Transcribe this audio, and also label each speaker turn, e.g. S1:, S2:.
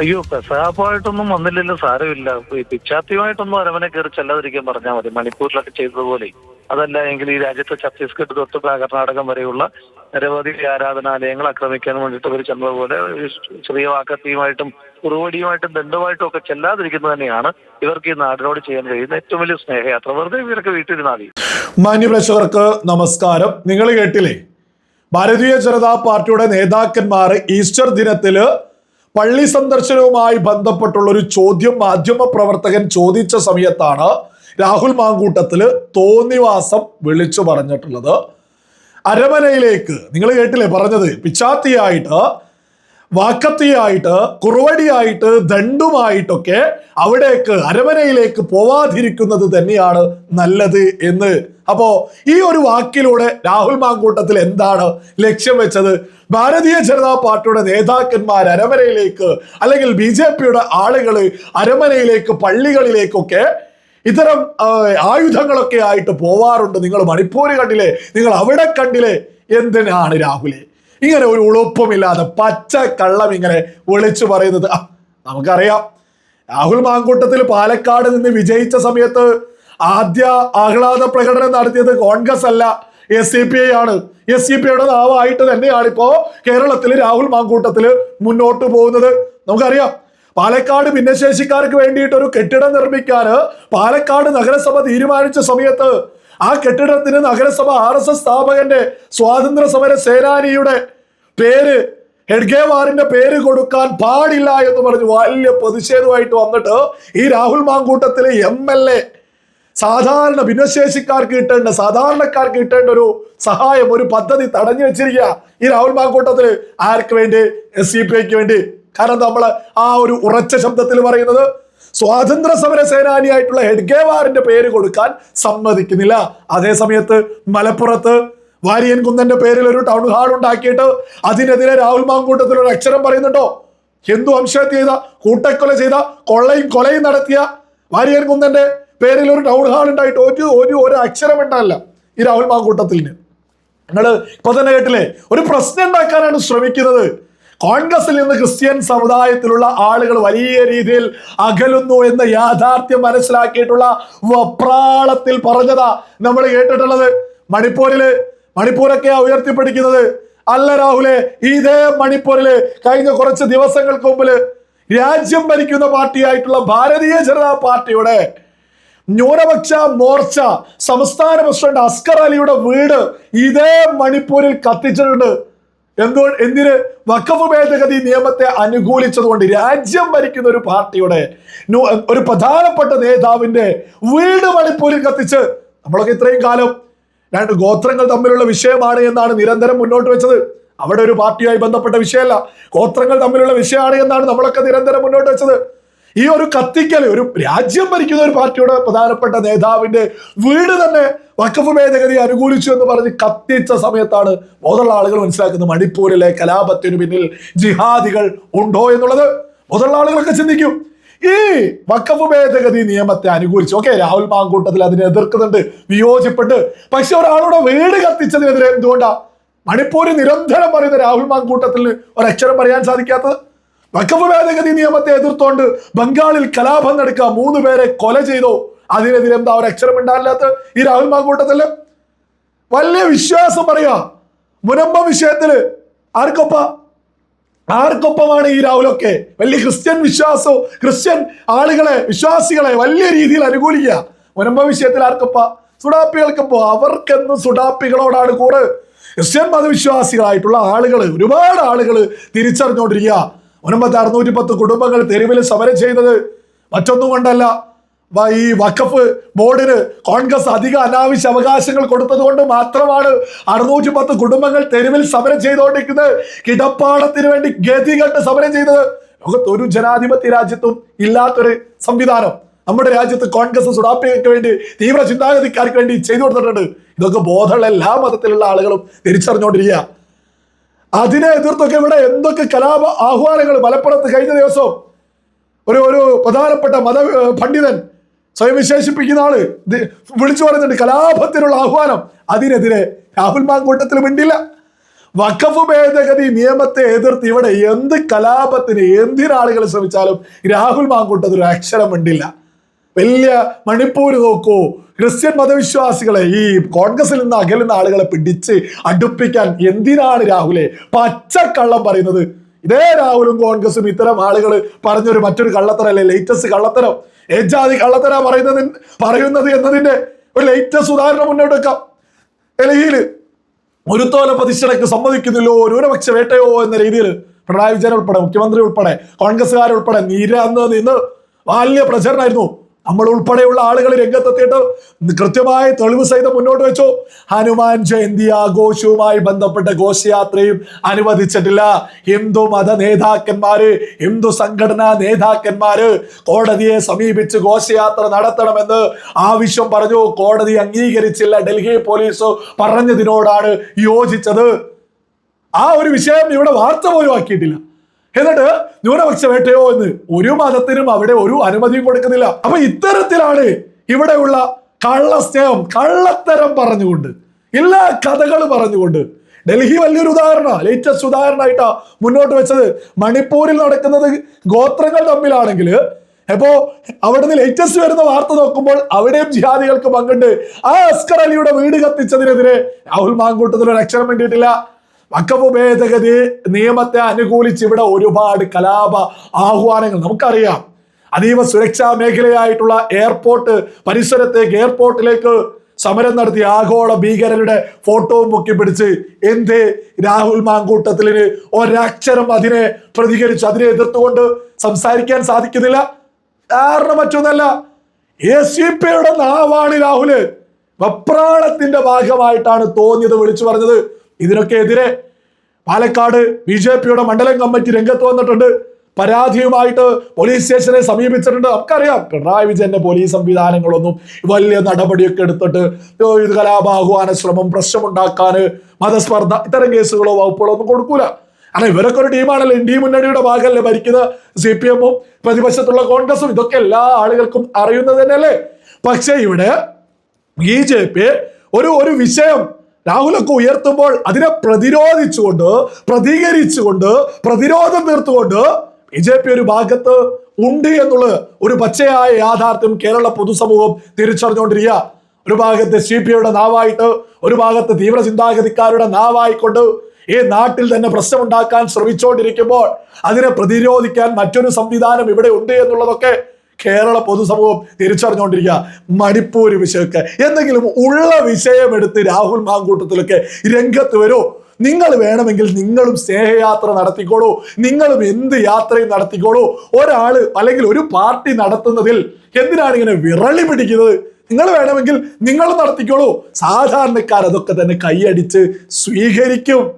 S1: അയ്യോ പെസാപ്പായിട്ടൊന്നും വന്നില്ലല്ലോ സാരമില്ല. പിച്ചാത്തിയുമായിട്ടൊന്നും അരമനെ കയറി ചെല്ലാതിരിക്കാൻ പറഞ്ഞാൽ മതി. മണിപ്പൂരിലൊക്കെ ചെയ്തതുപോലെ അതല്ല എങ്കിൽ ഈ രാജ്യത്തെ ഛത്തീസ്ഗഡ് തൊട്ട് കർണാടകം വരെയുള്ള നിരവധി ആരാധനാലയങ്ങൾ ആക്രമിക്കാൻ വേണ്ടിയിട്ട് അവർ ചെന്നതുപോലെ ചെറിയ വാക്കത്തിയുമായിട്ടും കുറുവടിയുമായിട്ടും ദണ്ഡുമായിട്ടും ഒക്കെ ചെല്ലാതിരിക്കുന്നത് തന്നെയാണ് ഇവർക്ക് ഈ നാടിനോട് ചെയ്യാൻ കഴിയുന്ന ഏറ്റവും വലിയ സ്നേഹയാത്ര. വെറുതെ ഇവരൊക്കെ വീട്ടിലിരുന്നാൽ മതി.
S2: മാന്യപ്രേക്ഷകർക്ക് നമസ്കാരം. നിങ്ങൾ കേട്ടില്ലേ? ഭാരതീയ ജനതാ പാർട്ടിയുടെ നേതാക്കന്മാർ ഈസ്റ്റർ ദിനത്തിൽ പള്ളി സന്ദർശനവുമായി ബന്ധപ്പെട്ടുള്ള ഒരു ചോദ്യം മാധ്യമ പ്രവർത്തകൻ ചോദിച്ച സമയത്താണ് രാഹുൽ മാങ്കൂട്ടത്തിൽ തോന്നിവാസം വിളിച്ചു പറഞ്ഞിട്ടുള്ളത്. അരമനയിലേക്ക് നിങ്ങൾ കേട്ടില്ലേ പറഞ്ഞത്? പിച്ചാത്തിയായിട്ട് വാക്കത്തിയായിട്ട് കുറുവടിയായിട്ട് ദണ്ടുമായിട്ടൊക്കെ അവിടേക്ക് അരമനയിലേക്ക് പോവാതിരിക്കുന്നത് തന്നെയാണ് നല്ലത് എന്ന്. അപ്പോ ഈ ഒരു വാക്കിലൂടെ രാഹുൽ മാങ്കൂട്ടത്തിൽ എന്താണ് ലക്ഷ്യം വെച്ചത്? ഭാരതീയ ജനതാ പാർട്ടിയുടെ നേതാക്കന്മാർ അരമനയിലേക്ക് അല്ലെങ്കിൽ ബി ജെ പിയുടെ ആളുകൾ അരമനയിലേക്ക് പള്ളികളിലേക്കൊക്കെ ഇത്തരം ആയുധങ്ങളൊക്കെ ആയിട്ട് പോവാറുണ്ട്. നിങ്ങൾ മണിപ്പൂര് കണ്ടില്ലേ? നിങ്ങൾ അവിടെ കണ്ടില്ലേ? എന്തിനാണ് രാഹുലെ? ഇങ്ങനെ ഒരു ഉളുപ്പുമില്ലാതെ പച്ച കള്ളം ഇങ്ങനെ വിളിച്ചു പറയുന്നത്. നമുക്കറിയാം. രാഹുൽ മാങ്കൂട്ടത്തിൽ പാലക്കാട് നിന്ന് വിജയിച്ച സമയത്ത് ആദ്യ ആഹ്ലാദ പ്രകടനം നടത്തിയത് കോൺഗ്രസ് അല്ല എസ് സി പി ഐ ആണ്. എസ് സി പി ഐയുടെ നാവായിട്ട് തന്നെയാണ് ഇപ്പോ കേരളത്തിൽ രാഹുൽ മാങ്കൂട്ടത്തിൽ മുന്നോട്ട് പോകുന്നത്. നമുക്കറിയാം പാലക്കാട് ഭിന്നശേഷിക്കാർക്ക് വേണ്ടിയിട്ട് ഒരു കെട്ടിടം നിർമ്മിക്കാൻ പാലക്കാട് നഗരസഭ തീരുമാനിച്ച സമയത്ത് ആ കെട്ടിടത്തിന് നഗരസഭ ആർ എസ് എസ് സ്ഥാപകന്റെ സ്വാതന്ത്ര്യ സമര സേനാനിയുടെ പേര് ഹെഡ്ഗേവാറിന്റെ പേര് കൊടുക്കാൻ പാടില്ല എന്ന് പറഞ്ഞ് വലിയ പ്രതിഷേധമായിട്ട് വന്നിട്ട് ഈ രാഹുൽ മാങ്കൂട്ടത്തിലെ എം എൽ എ സാധാരണ ഭിന്നശേഷിക്കാർക്ക് കിട്ടേണ്ട സാധാരണക്കാർക്ക് കിട്ടേണ്ട ഒരു സഹായം ഒരു പദ്ധതി തടഞ്ഞു വെച്ചിരിക്കുക ഈ രാഹുൽ മാങ്കൂട്ടത്തിൽ ആർക്ക് വേണ്ടി? എസ് സി പി ഐക്ക് വേണ്ടി. കാരണം നമ്മൾ ആ ഒരു ഉറച്ച ശബ്ദത്തിൽ പറയുന്നത് സ്വാതന്ത്ര്യ സമര സേനാനിയായിട്ടുള്ള ഹെഡ്ഗേവാറിന്റെ പേര് കൊടുക്കാൻ സമ്മതിക്കുന്നില്ല. അതേ സമയത്ത് മലപ്പുറത്ത് വാരിയൻ കുന്നന്റെ പേരിൽ ഒരു ടൗൺ ഹാൾ ഉണ്ടാക്കിയിട്ട് അതിനെതിരെ രാഹുൽ മാങ്കൂട്ടത്തിൽ ഒരു അക്ഷരം പറയുന്നുണ്ടോ? ഹിന്ദു വംശഹത്യ ചെയ്ത കൂട്ടക്കൊല ചെയ്ത കൊള്ളയും കൊലയും നടത്തിയ വാരിയൻ കുന്നന്റെ പേരിൽ ഒരു ടൗൺ ഹാൾ ഉണ്ടായിട്ട് ഒരു ഒരു ഒരു അക്ഷരം ഉണ്ടല്ല ഈ രാഹുൽ മാങ്കൂട്ടത്തിന് നിങ്ങൾ ഇപ്പൊ തന്നെ കേട്ടില്ലേ? ഒരു പ്രശ്നം ഉണ്ടാക്കാനാണ് ശ്രമിക്കുന്നത്. കോൺഗ്രസിൽ നിന്ന് ക്രിസ്ത്യൻ സമുദായത്തിലുള്ള ആളുകൾ വലിയ രീതിയിൽ അകലുന്നു എന്ന യാഥാർത്ഥ്യം മനസ്സിലാക്കിയിട്ടുള്ള വപ്രാളത്തിൽ പറഞ്ഞതാ നമ്മൾ കേട്ടിട്ടുള്ളത്. മണിപ്പൂരിൽ മണിപ്പൂരൊക്കെ ഉയർത്തിപ്പിടിക്കുന്നത്. അല്ല രാഹുലെ ഇതേ മണിപ്പൂരിൽ കഴിഞ്ഞ കുറച്ച് ദിവസങ്ങൾക്ക് മുമ്പിൽ രാജ്യം ഭരിക്കുന്ന പാർട്ടിയായിട്ടുള്ള ഭാരതീയ ജനതാ പാർട്ടിയുടെ ന്യൂനപക്ഷ മോർച്ച സംസ്ഥാന പ്രസിഡന്റ് അസ്കർ അലിയുടെ വീട് ഇതേ മണിപ്പൂരിൽ കത്തിച്ചിട്ടുണ്ട്. എന്തോ എന്തിന് വക്കഫ് ഭേദഗതി നിയമത്തെ അനുകൂലിച്ചതുകൊണ്ട് രാജ്യം ഭരിക്കുന്ന ഒരു പാർട്ടിയുടെ ഒരു പ്രധാനപ്പെട്ട നേതാവിന്റെ വീട് മണിപ്പൂരിൽ കത്തിച്ച് നമ്മളൊക്കെ ഇത്രയും കാലം രണ്ട് ഗോത്രങ്ങൾ തമ്മിലുള്ള വിഷയമാണ് എന്നാണ് നിരന്തരം മുന്നോട്ട് വെച്ചത്. അവിടെ ഒരു പാർട്ടിയുമായി ബന്ധപ്പെട്ട വിഷയമല്ല. ഗോത്രങ്ങൾ തമ്മിലുള്ള വിഷയമാണ് എന്നാണ് നമ്മളൊക്കെ നിരന്തരം മുന്നോട്ട് വെച്ചത്. ഈ ഒരു കത്തിക്കൽ ഒരു രാജ്യം ഭരിക്കുന്ന ഒരു പാർട്ടിയുടെ പ്രധാനപ്പെട്ട നേതാവിന്റെ വീട് തന്നെ വക്കഫ് ഭേദഗതി അനുകൂലിച്ചു എന്ന് പറഞ്ഞ് കത്തിച്ച സമയത്താണ് മുതലുള്ള ആളുകൾ മനസ്സിലാക്കുന്നത് മണിപ്പൂരിലെ കലാപത്തിനു പിന്നിൽ ജിഹാദികൾ ഉണ്ടോ എന്നുള്ളത്. മുതലുള്ള ആളുകളൊക്കെ ചിന്തിക്കും. ഈ വക്കഫ് ഭേദഗതി നിയമത്തെ അനുകൂലിച്ചു ഓക്കെ രാഹുൽ മാങ്കൂട്ടത്തിൽ അതിനെ എതിർക്കുന്നുണ്ട് വിയോജിപ്പുണ്ട്. പക്ഷെ ഒരാളുടെ വീട് കത്തിച്ചതിനെതിരെ എന്തുകൊണ്ടാ മണിപ്പൂര് നിരന്തരം പറയുന്ന രാഹുൽ മാങ്കൂട്ടത്തിൽ ഒരക്ഷരം പറയാൻ സാധിക്കാത്തത്? വഖഫ് ഭേദഗതി നിയമത്തെ എതിർത്തോണ്ട് ബംഗാളിൽ കലാപം നടക്കുക. മൂന്ന് പേരെ കൊല ചെയ്തോ. അതിനെതിരെ എന്താ ഒരു അക്ഷരം ഉണ്ടാവില്ലാത്ത ഈ രാഹുൽ മാങ്കൂട്ടത്തിൽ വലിയ വിശ്വാസം പറയുക. മുനമ്പ വിഷയത്തിൽ ആർക്കൊപ്പ? ആർക്കൊപ്പമാണ് ഈ രാഹുലൊക്കെ? വലിയ ക്രിസ്ത്യൻ വിശ്വാസവും ക്രിസ്ത്യൻ ആളുകളെ വിശ്വാസികളെ വലിയ രീതിയിൽ അനുകൂലിക്കുക. മുനമ്പ വിഷയത്തിൽ ആർക്കൊപ്പ? സുഡാപ്പികൾക്കൊപ്പോ? അവർക്കെന്നും സുഡാപ്പികളോടാണ് കൂറ് ക്രിസ്ത്യൻ മതവിശ്വാസികളായിട്ടുള്ള ആളുകൾ ഒരുപാട് ആളുകൾ തിരിച്ചറിഞ്ഞുകൊണ്ടിരിക്കുക മുനമ്പത്തെ അറുന്നൂറ്റി പത്ത് കുടുംബങ്ങൾ തെരുവിൽ സമരം ചെയ്യുന്നത് മറ്റൊന്നും കൊണ്ടല്ല ഈ വഖഫ് ബോർഡിന് കോൺഗ്രസ് അധിക അനാവശ്യ അവകാശങ്ങൾ കൊടുത്തത് കൊണ്ട് മാത്രമാണ് അറുന്നൂറ്റി പത്ത് കുടുംബങ്ങൾ തെരുവിൽ സമരം ചെയ്തുകൊണ്ടിരിക്കുന്നത്. കിടപ്പാടത്തിന് വേണ്ടി ഗതികെട്ട് സമരം ചെയ്തത്. ലോകത്ത് ഒരു ജനാധിപത്യ രാജ്യത്തും ഇല്ലാത്തൊരു സംവിധാനം നമ്മുടെ രാജ്യത്ത് കോൺഗ്രസ് സുഡാപ്പികൾക്ക് വേണ്ടി തീവ്ര ചിന്താഗതിക്കാർക്ക് വേണ്ടി ചെയ്തു കൊടുത്തിട്ടുണ്ട്. ഇതൊക്കെ ബോധമുള്ള എല്ലാ മതത്തിലുള്ള ആളുകളും തിരിച്ചറിഞ്ഞുകൊണ്ടിരിക്കുക അതിനെ എതിർത്തൊക്കെ ഇവിടെ എന്തൊക്കെ കലാപ ആഹ്വാനങ്ങൾ മലപ്പുറത്ത് കഴിഞ്ഞ ദിവസം ഒരു ഒരു പ്രധാനപ്പെട്ട മത പണ്ഡിതൻ സ്വയം വിശേഷിപ്പിക്കുന്ന ആൾ വിളിച്ചു പറയുന്നുണ്ട് കലാപത്തിനുള്ള ആഹ്വാനം. അതിനെതിരെ രാഹുൽ മാങ്കൂട്ടത്തിൽ മിണ്ടില്ല. വഖഫ് ഭേദഗതി നിയമത്തെ എതിർത്ത് ഇവിടെ എന്ത് കലാപത്തിന് എന്തിനാളുകൾ ശ്രമിച്ചാലും രാഹുൽ മാങ്കൂട്ടത്തിൽ ഒരു അക്ഷരം മിണ്ടില്ല. വലിയ മണിപ്പൂർ നോക്കൂ. ക്രിസ്ത്യൻ മതവിശ്വാസികളെ ഈ കോൺഗ്രസിൽ നിന്ന് അകലുന്ന ആളുകളെ പിടിച്ച് അടുപ്പിക്കാൻ എന്തിനാണ് രാഹുലെ? പച്ചക്കള്ളം പറയുന്നത്. ഇതേ രാഹുലും കോൺഗ്രസും ഇത്തരം ആളുകൾ പറഞ്ഞൊരു മറ്റൊരു കള്ളത്തരല്ലേ? ലേറ്റസ്റ്റ് കള്ളത്തരം. ഏജാതി കള്ളത്തര പറയുന്നത് പറയുന്നത് എന്നതിന്റെ ഒരു ലേറ്റസ്റ്റ് ഉദാഹരണം മുന്നോട്ട് വെക്കാം ഡൽഹിയിൽ ഒരു തോല പ്രതിഷ്ഠയ്ക്ക് സമ്മതിക്കുന്നില്ലോ? ന്യൂനപക്ഷ വേട്ടയോ എന്ന രീതിയിൽ പിണറായി വിജയൻ ഉൾപ്പെടെ മുഖ്യമന്ത്രി ഉൾപ്പെടെ കോൺഗ്രസ്സുകാരുൾപ്പെടെ നിരന്ന് നിന്ന് വലിയ പ്രചരണമായിരുന്നു നമ്മൾ ഉൾപ്പെടെയുള്ള ആളുകൾ രംഗത്തെത്തിയിട്ട് കൃത്യമായ തെളിവ് സഹിതം മുന്നോട്ട് വെച്ചു. ഹനുമാൻ ജയന്തി ആഘോഷവുമായി ബന്ധപ്പെട്ട ഘോഷയാത്രയും അനുവദിച്ചിട്ടില്ല. ഹിന്ദു മത നേതാക്കന്മാര് ഹിന്ദു സംഘടനാ നേതാക്കന്മാര് കോടതിയെ സമീപിച്ച് ഘോഷയാത്ര നടത്തണമെന്ന് ആവശ്യം പറഞ്ഞു. കോടതി അംഗീകരിച്ചില്ല. ഡൽഹി പോലീസ് പറഞ്ഞതിനോടാണ് യോജിച്ചത്. ആ ഒരു വിഷയം ഇവിടെ വാർത്ത പോലും ആക്കിയിട്ടില്ല. എന്നിട്ട് ന്യൂനപക്ഷ വേട്ടയോ എന്ന് ഒരു മതത്തിനും അവിടെ ഒരു അനുമതിയും കൊടുക്കുന്നില്ല. അപ്പൊ ഇത്തരത്തിലാണ് ഇവിടെയുള്ള കള്ള സ്നേഹം കള്ളത്തരം പറഞ്ഞുകൊണ്ട് എല്ലാ കഥകൾ പറഞ്ഞുകൊണ്ട് ഡൽഹി വലിയൊരു ഉദാഹരണ ലേറ്റസ്റ്റ് ഉദാഹരണമായിട്ടാ മുന്നോട്ട് വെച്ചത്. മണിപ്പൂരിൽ നടക്കുന്നത് ഗോത്രങ്ങൾ തമ്മിലാണെങ്കിൽ അപ്പോ അവിടുന്ന് ലേറ്റസ്റ്റ് വരുന്ന വാർത്ത നോക്കുമ്പോൾ അവിടെയും ജിഹാദികൾക്ക് പങ്കുണ്ട്. ആ അസ്കർ അലിയുടെ വീട് കത്തിച്ചതിനെതിരെ രാഹുൽ മാങ്കൂട്ടത്തിൽ ഒരു അക്ഷരം വേണ്ടിയിട്ടില്ല. വക്കഫ് ഭേദഗതി നിയമത്തെ അനുകൂലിച്ച് ഇവിടെ ഒരുപാട് കലാപ ആഹ്വാനങ്ങൾ. നമുക്കറിയാം അതീവ സുരക്ഷാ മേഖലയായിട്ടുള്ള എയർപോർട്ട് പരിസരത്തേക്ക് എയർപോർട്ടിലേക്ക് സമരം നടത്തിയ ആഗോള ഭീകരരുടെ ഫോട്ടോ മുക്കി പിടിച്ച് എന്തേ രാഹുൽ മാങ്കൂട്ടത്തിലിന് ഒരക്ഷരം അതിനെ പ്രതികരിച്ചു അതിനെ എതിർത്തുകൊണ്ട് സംസാരിക്കാൻ സാധിക്കുന്നില്ല. കാരണം മറ്റൊന്നല്ല എ സി പിയുടെ നാവാണ് രാഹുൽ വെപ്രാളത്തിന്റെ ഭാഗമായിട്ടാണ് തോന്നിയത് വിളിച്ചു പറഞ്ഞത്. ഇതിനൊക്കെ എതിരെ പാലക്കാട് ബി ജെ പിയുടെ മണ്ഡലം കമ്മിറ്റി രംഗത്ത് വന്നിട്ടുണ്ട്. പരാതിയുമായിട്ട് പോലീസ് സ്റ്റേഷനെ സമീപിച്ചിട്ടുണ്ട്. നമുക്കറിയാം പിണറായി വിജയന്റെ പോലീസ് സംവിധാനങ്ങളൊന്നും വലിയ നടപടിയൊക്കെ എടുത്തിട്ട് ഇത് കലാപാഹ്വാന ശ്രമം പ്രശ്നമുണ്ടാക്കാന് മതസ്പർദ്ധ ഇത്തരം കേസുകളോ വകുപ്പുകളോ ഒന്നും കൊടുക്കൂല. കാരണം ഇവരൊക്കെ ഒരു ടീമാണല്ലോ ഇന്ത്യ മുന്നണിയുടെ ഭാഗമല്ലേ ഭരിക്കുന്ന സി പി എമ്മും പ്രതിപക്ഷത്തുള്ള കോൺഗ്രസും ഇതൊക്കെ എല്ലാ ആളുകൾക്കും അറിയുന്നത് തന്നെയല്ലേ? പക്ഷേ ഇവിടെ ബി ജെ പി ഒരു ഒരു വിഷയം രാഹുലൊക്കെ ഉയർത്തുമ്പോൾ അതിനെ പ്രതിരോധിച്ചുകൊണ്ട് പ്രതികരിച്ചുകൊണ്ട് പ്രതിരോധം തീർത്തുകൊണ്ട് ബി ജെ പി ഒരു ഭാഗത്ത് ഉണ്ട് എന്നുള്ളത് ഒരു പച്ചയായ യാഥാർത്ഥ്യം കേരള പൊതുസമൂഹം തിരിച്ചറിഞ്ഞുകൊണ്ടിരിക്കുക. ഒരു ഭാഗത്ത് സി പി ഐയുടെ നാവായിട്ട് ഒരു ഭാഗത്ത് തീവ്ര ചിന്താഗതിക്കാരുടെ നാവായിക്കൊണ്ട് ഈ നാട്ടിൽ തന്നെ പ്രശ്നമുണ്ടാക്കാൻ ശ്രമിച്ചുകൊണ്ടിരിക്കുമ്പോൾ അതിനെ പ്രതിരോധിക്കാൻ മറ്റൊരു സംവിധാനം ഇവിടെ ഉണ്ട് എന്നുള്ളതൊക്കെ കേരള പൊതുസമൂഹം തിരിച്ചറിഞ്ഞുകൊണ്ടിരിക്കുക. മണിപ്പൂർ വിഷയമൊക്കെ എന്തെങ്കിലും ഉള്ള വിഷയമെടുത്ത് രാഹുൽ മാങ്കൂട്ടത്തിലൊക്കെ രംഗത്ത് വരൂ. നിങ്ങൾ വേണമെങ്കിൽ നിങ്ങളും സ്നേഹയാത്ര നടത്തിക്കോളൂ. നിങ്ങളും എന്ത് യാത്രയും നടത്തിക്കോളൂ. ഒരാൾ അല്ലെങ്കിൽ ഒരു പാർട്ടി നടത്തുന്നതിൽ എന്തിനാണ് ഇങ്ങനെ വിരളി പിടിക്കുന്നത്? നിങ്ങൾ വേണമെങ്കിൽ നിങ്ങൾ നടത്തിക്കോളൂ. സാധാരണക്കാർ അതൊക്കെ തന്നെ കൈയടിച്ച് സ്വീകരിക്കും.